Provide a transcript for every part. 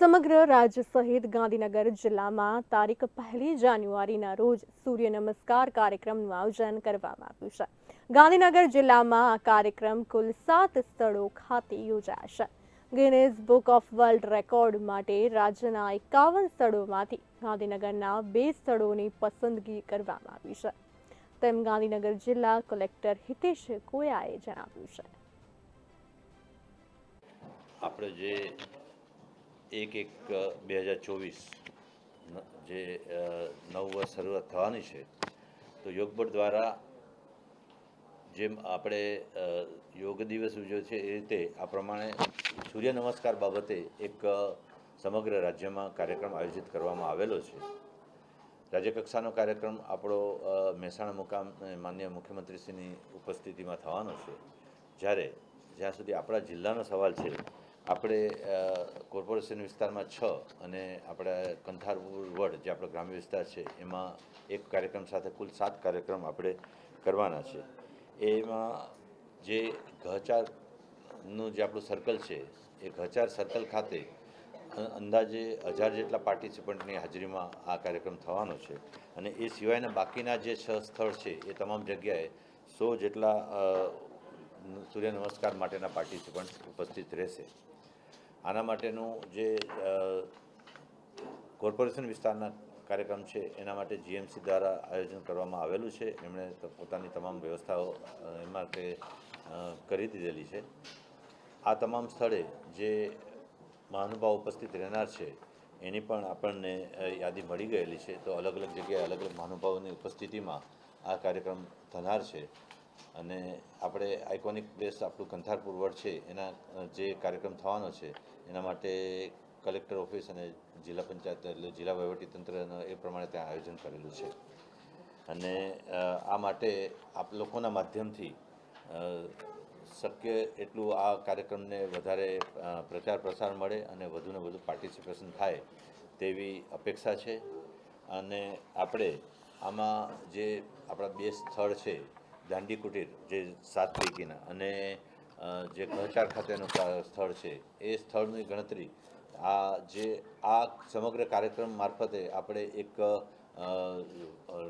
સમગ્ર રાજ્ય સહિત ગાંધીનગર જિલ્લામાં તારીખ પહેલી જાન્યુઆરીના રોજ સૂર્ય નમસ્કાર કાર્યક્રમનું આયોજન કરવામાં આવ્યું છે. ગાંધીનગર જિલ્લામાં આ કાર્યક્રમ કુલ સાત સ્થળો ખાતે યોજાશે Guinness book of world record માટે રાજ્યના એકાવન સ્થળોમાંથી ગાંધીનગરના બે સ્થળોની પસંદગી કરવામાં આવી છે. તેમ ગાંધીનગર જિલ્લા કલેક્ટર હિતેશ કોયાએ જણાવ્યું છે. આપણે જે એક એક બે હજાર ચોવીસ જે નવ વર્ષ શરૂઆત થવાની છે, તો યોગ બોર્ડ દ્વારા જેમ આપણે યોગ દિવસ ઉજવ્યો છે, એ રીતે આ પ્રમાણે સૂર્ય નમસ્કાર બાબતે એક સમગ્ર રાજ્યમાં કાર્યક્રમ આયોજિત કરવામાં આવેલો છે. રાજ્યકક્ષાનો કાર્યક્રમ આપણો મહેસાણા મુકામ માન્ય મુખ્યમંત્રીશ્રીની ઉપસ્થિતિમાં થવાનો છે. જ્યારે, જ્યાં સુધી આપણા જિલ્લાનો સવાલ છે આપણે કોર્પોરેશન વિસ્તારમાં છ અને આપણા કંથારપુર વડ જે આપણો ગ્રામ્ય વિસ્તાર છે, એમાં એક કાર્યક્રમ સાથે કુલ સાત કાર્યક્રમ આપણે કરવાના છે. એમાં જે ઘચારનું જે આપણું સર્કલ છે, એ ઘચાર સર્કલ ખાતે અંદાજે હજાર જેટલા પાર્ટિસિપન્ટની હાજરીમાં આ કાર્યક્રમ થવાનો છે. અને એ સિવાયના બાકીના જે છ સ્થળ છે, એ તમામ જગ્યાએ સો જેટલા સૂર્ય નમસ્કાર માટેના પાર્ટિસિપન્ટ ઉપસ્થિત રહેશે. આના માટેનું જે કોર્પોરેશન વિસ્તારના કાર્યક્રમ છે, એના માટે જીએમસી દ્વારા આયોજન કરવામાં આવેલું છે. એમણે પોતાની તમામ વ્યવસ્થાઓ એ માટે કરી દીધેલી છે. આ તમામ સ્થળે જે મહાનુભાવ ઉપસ્થિત રહેનાર છે, એની પણ આપણને યાદી મળી ગયેલી છે. તો અલગ અલગ જગ્યાએ અલગ અલગ મહાનુભાવોની ઉપસ્થિતિમાં આ કાર્યક્રમ થનાર છે. અને આપણે આઇકોનિક પ્લેસ આપણું કંથારપુર વડ છે, એના જે કાર્યક્રમ થવાનો છે, એના માટે કલેક્ટર ઓફિસ અને જિલ્લા પંચાયત એટલે જિલ્લા વહીવટીતંત્રનું એ પ્રમાણે ત્યાં આયોજન કરેલું છે. અને આ માટે આપ લોકોના માધ્યમથી શક્ય એટલું આ કાર્યક્રમને વધારે પ્રચાર પ્રસાર મળે અને વધુને વધુ પાર્ટિસિપેશન થાય તેવી અપેક્ષા છે. અને આપણે આમાં જે આપણા બે સ્થળ છે દાંડી કુટીર જે સાત પૈકીના અને જે ઘચાર ખાતેનું સ્થળ છે, એ સ્થળની ગણતરી, આ જે, આ સમગ્ર કાર્યક્રમ મારફતે આપણે એક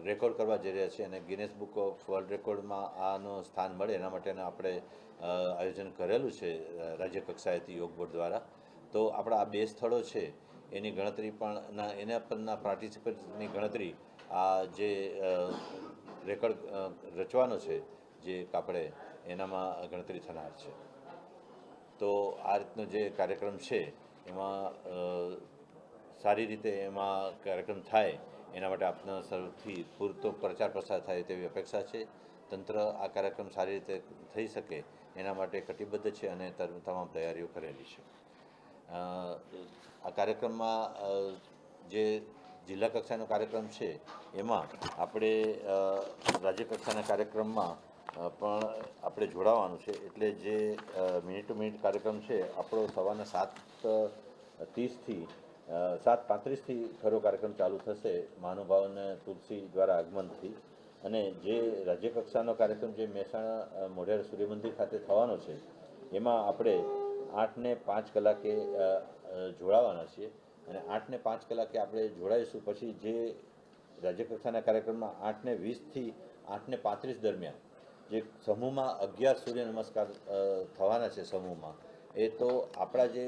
રેકોર્ડ કરવા જઈ રહ્યા છીએ અને ગિનેસ બુક ઓફ વર્લ્ડ રેકોર્ડમાં આનું સ્થાન મળે એના માટેનું આપણે આયોજન કરેલું છે, રાજ્ય કક્ષાએથી યોગ બોર્ડ દ્વારા. તો આપણા આ બે સ્થળો છે, એની ગણતરી પણ એના પરના પાર્ટિસિપન્ટની ગણતરી આ જે રેકોર્ડ રચવાનો છે જે કાપડે, એનામાં ગણતરી થનાર છે. તો આ રીતનો જે કાર્યક્રમ છે, એમાં સારી રીતે એમાં કાર્યક્રમ થાય, એના માટે આપનો સૌથી પૂરતો પ્રચાર પ્રસાર થાય તેવી અપેક્ષા છે. તંત્ર આ કાર્યક્રમ સારી રીતે થઈ શકે, એના માટે કટિબદ્ધ છે અને તમામ તૈયારીઓ કરેલી છે. આ કાર્યક્રમમાં જે જિલ્લા કક્ષાનો કાર્યક્રમ છે, એમાં આપણે રાજ્ય કક્ષાના કાર્યક્રમમાં પણ આપણે જોડાવાનું છે. એટલે જે મિનિટ ટુ મિનિટ કાર્યક્રમ છે, આપણો સવારના સાત ત્રીસથી સાત પાંત્રીસથી ખરો કાર્યક્રમ ચાલુ થશે, મહાનુભાવને તુલસી દ્વારા આગમનથી. અને જે રાજ્ય કક્ષાનો કાર્યક્રમ જે મહેસાણા મોઢેરા સૂર્યમંદિર ખાતે થવાનો છે, એમાં આપણે આઠને પાંચ કલાકે જોડાવાના છીએ. અને આઠને પાંચ કલાકે આપણે જોડાઈશું. પછી જે રાજ્યકક્ષાના કાર્યક્રમમાં આઠને વીસથી આઠને પાંત્રીસ દરમિયાન જે સમૂહમાં અગિયાર સૂર્ય નમસ્કાર થવાના છે સમૂહમાં, એ તો આપણા જે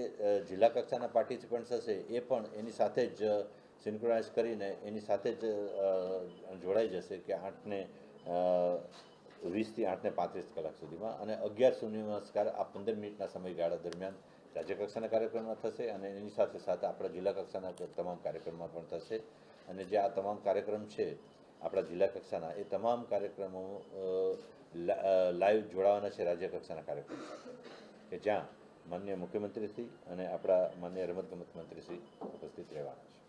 જિલ્લા કક્ષાના પાર્ટિસિપન્ટ્સ હશે, એ પણ એની સાથે જ સિન્ક્રોનાઇઝ કરીને એની સાથે જ જોડાઈ જશે કે આઠને વીસથી આઠને પાંત્રીસ કલાક સુધીમાં. અને અગિયાર સૂર્ય નમસ્કાર આ પંદર મિનિટના સમયગાળા દરમિયાન રાજ્ય કક્ષાના કાર્યક્રમમાં થશે અને એની સાથે સાથે આપણા જિલ્લા કક્ષાના તમામ કાર્યક્રમમાં પણ થશે. અને જે આ તમામ કાર્યક્રમ છે, આપણા જિલ્લા કક્ષાના, એ તમામ કાર્યક્રમો લાઈવ જોડાવાના છે રાજ્ય કક્ષાના કાર્યક્રમ. કે જ્યાં માન્ય મુખ્યમંત્રીશ્રી અને આપણા માન્ય રમતગમત મંત્રીશ્રી ઉપસ્થિત રહેવાના છે.